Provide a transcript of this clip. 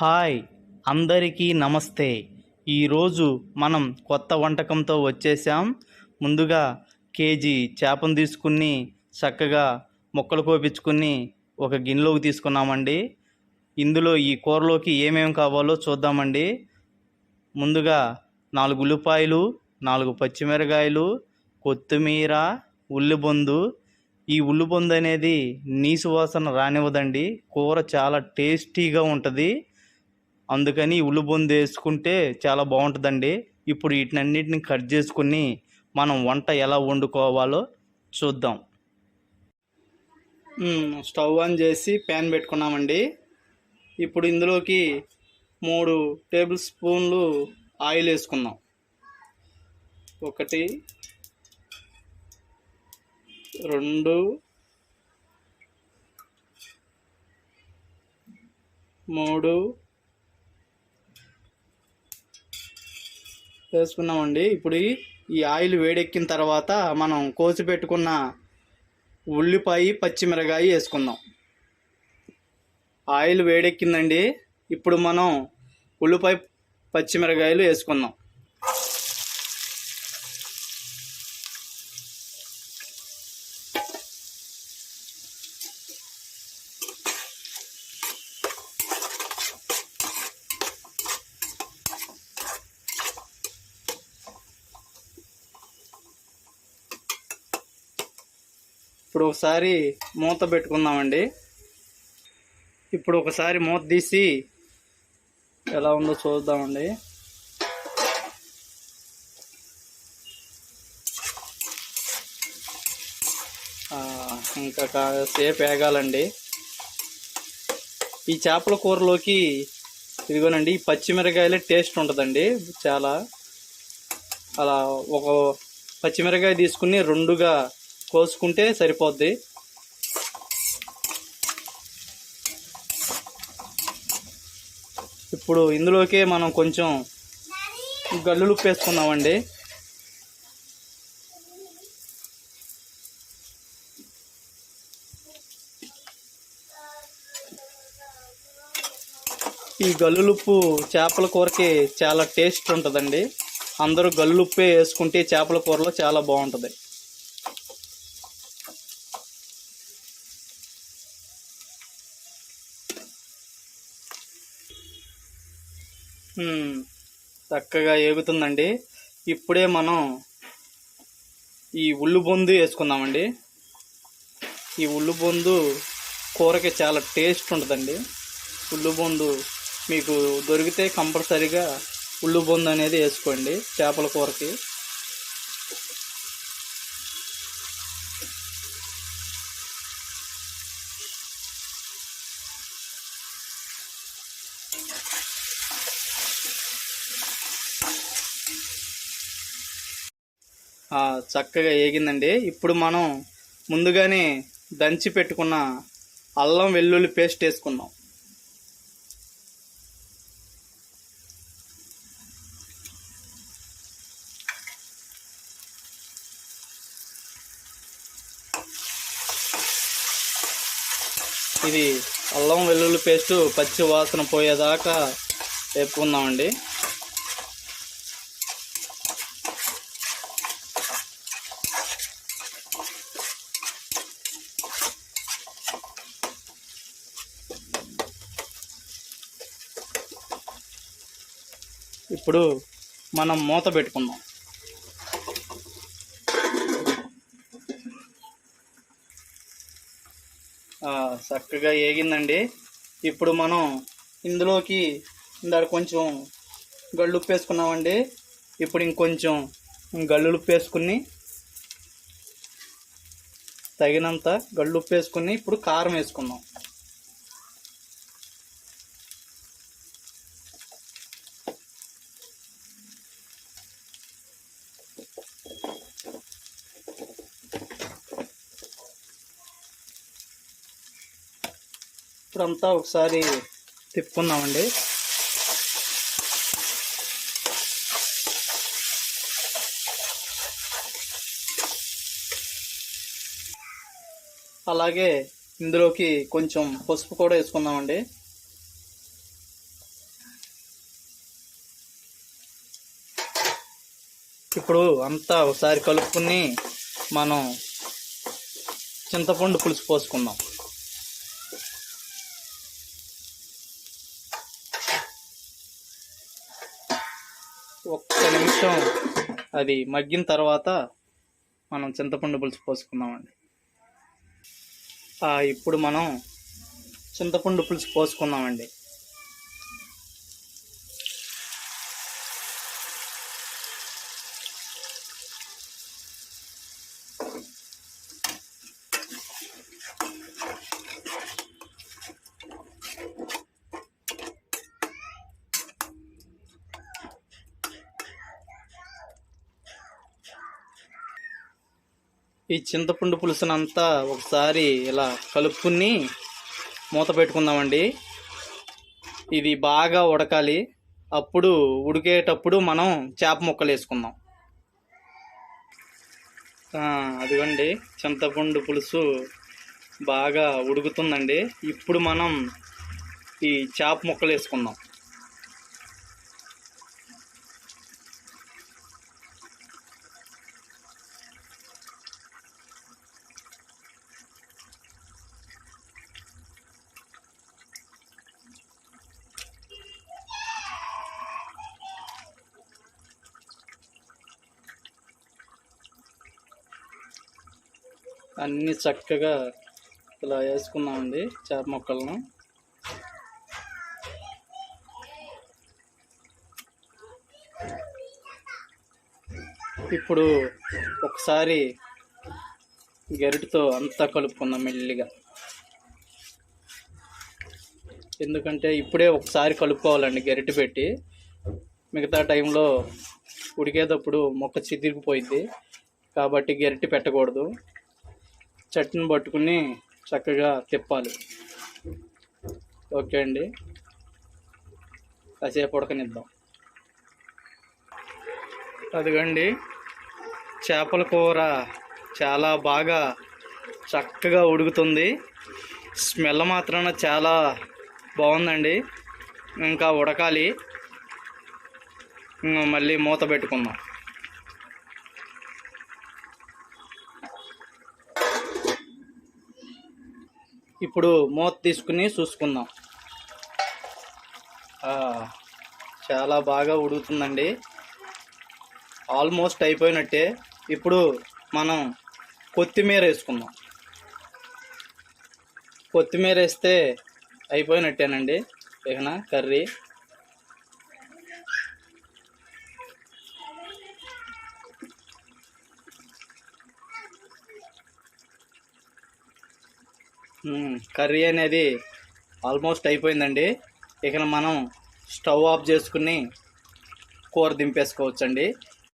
Hi అందరికీ నమస్తే. ఈరోజు మనం కొత్త వంటకంతో వచ్చేసాం ముందుగా కేజీ చేపను తీసుకుని చక్కగా ముక్కలు కోపించుకుని ఒక గిన్నెలోకి తీసుకున్నామండి. ఇందులో ఈ కూరలోకి ఏమేమి కావాలో చూద్దామండి. ముందుగా నాలుగు ఉల్లిపాయలు నాలుగు పచ్చిమిరకాయలు కొత్తిమీర ఉల్లిబొందు. ఈ ఉల్లిబొందు అనేది నీసు వాసన రానివ్వదండి. కూర చాలా టేస్టీగా ఉంటుంది. అందుకని ఉల్లిబొందు వేసుకుంటే చాలా బాగుంటుందండి. ఇప్పుడు వీటినన్నిటిని కట్ చేసుకుని మనం వంట ఎలా వండుకోవాలో చూద్దాం. స్టవ్ ఆన్ చేసి ప్యాన్ పెట్టుకున్నామండి. ఇప్పుడు ఇందులోకి మూడు టేబుల్ స్పూన్లు ఆయిల్ వేసుకుందాం. ఒకటి రెండు మూడు వేసుకున్నామండి ఇప్పుడు ఈ- ఆయిల్ వేడెక్కిన తర్వాత మనం కోసి పెట్టుకున్న ఉల్లిపాయ పచ్చిమిరకాయ వేసుకుందాం. ఆయిల్ వేడెక్కిందండి. ఇప్పుడు మనం ఉల్లిపాయ పచ్చిమిరకాయలు వేసుకుందాం. ఇప్పుడు ఒకసారి మూత పెట్టుకుందామండి. ఇప్పుడు ఒకసారి మూత తీసి ఎలా ఉందో చూద్దామండి. ఇంకా కాసేపు వేగాలండి. ఈ చేపల కూరలోకి ఇదిగోనండి ఈ పచ్చిమిరకాయలే టేస్ట్ ఉంటుందండి చాలా. అలా ఒక పచ్చిమిరకాయ తీసుకుని రెండుగా కోసుకుంటే సరిపోద్ది. ఇప్పుడు ఇందులోకే మనం కొంచెం గల్లులుప్పు వేసుకుందామండి ఈ గల్లులుప్పు చేపల కూరకి చాలా టేస్ట్ ఉంటుందండి. అందరూ గల్లుప్పే వేసుకుంటే చేపల కూరలో చాలా బాగుంటుంది. చక్కగా ఏగుతుందండి. ఇప్పుడే మనం ఈ ఉల్లు బొందు వేసుకుందామండి. ఈ ఉల్లు బొందు కూరకి చాలా టేస్ట్ ఉంటుందండి. ఉల్లు బొందు మీకు దొరికితే కంపల్సరీగా ఉల్లు బొందు అనేది వేసుకోండి చేపల కూరకి. చక్కగా ఏగిందండి. ఇప్పుడు మనం ముందుగానే దంచి పెట్టుకున్న అల్లం వెల్లుల్లి పేస్ట్ వేసుకుందాం. ఇది అల్లం వెల్లుల్లి పేస్టు పచ్చి వాసన పోయేదాకా వేపుకుందామండి. ఇప్పుడు మనం మూత పెట్టుకుందాం. చక్కగా ఏగిందండి. ఇప్పుడు మనం ఇందులోకి ఇందాక కొంచెం గళ్ళుప్పు వేసుకున్నామండి ఇప్పుడు ఇంకొంచెం గళ్ళుప్పు వేసుకుని తగినంత గళ్ళుప్పు వేసుకుని ఇప్పుడు కారం వేసుకుందాం. ఇప్పుడంతా ఒకసారి తిప్పుకుందామండి. అలాగే ఇందులోకి కొంచెం పసుపు కూడా వేసుకుందామండి. ఇప్పుడు అంతా ఒకసారి కలుపుకుని మనం చింతపండు పులుసు పోసుకుందాం. ఒక్క నిమిషం అది మగ్గిన తర్వాత మనం చింతపండు పులుసు పోసుకుందామండి. ఇప్పుడు మనం చింతపండు పులుసు పోసుకుందామండి. ఈ చింతపండు పులుసునంతా ఒకసారి ఇలా కలుపుకుని మూత పెట్టుకుందామండి. ఇది బాగా ఉడకాలి. అప్పుడు ఉడికేటప్పుడు మనం చేప ముక్కలు వేసుకుందాం. అదిగండి అదిగోండి. చింతపండు పులుసు బాగా ఉడుకుతుందండి. ఇప్పుడు మనం ఈ చేప ముక్కలు వేసుకుందాం. అన్నీ చక్కగా ఇలా వేసుకున్నామండి చేప మొక్కలను. ఇప్పుడు ఒకసారి గరిటతో అంతా కలుపుకుందాం మెల్లిగా. ఎందుకంటే ఇప్పుడే ఒకసారి కలుపుకోవాలండి గరిటె పెట్టి. మిగతా టైంలో ఉడికేటప్పుడు మొక్క చిదిరిగిపోయింది కాబట్టి గరిటె పెట్టకూడదు. చట్నీ పట్టుకుని చక్కగా తిప్పాలి. ఓకే అండి. కాసేపు ఉడకనిద్దాం. అదిగండి. చేపల కూర చాలా బాగా చక్కగా ఉడుకుతుంది. స్మెల్ మాత్రాన చాలా బాగుందండి. ఇంకా ఉడకాలి. మళ్ళీ మూత పెట్టుకుందాం. ఇప్పుడు మూత తీసుకుని చూసుకుందాం. చాలా బాగా ఉడుకుతుందండి. ఆల్మోస్ట్ అయిపోయినట్టే. ఇప్పుడు మనం కొత్తిమీర వేసుకుందాం. కొత్తిమీర వేస్తే అయిపోయినట్టేనండి. ఇకన కర్రీ? కర్రీ అనేది ఆల్మోస్ట్ అయిపోయిందండి. ఇక మనం స్టవ్ ఆఫ్ చేసుకుని కూర దింపేసుకోవచ్చండి.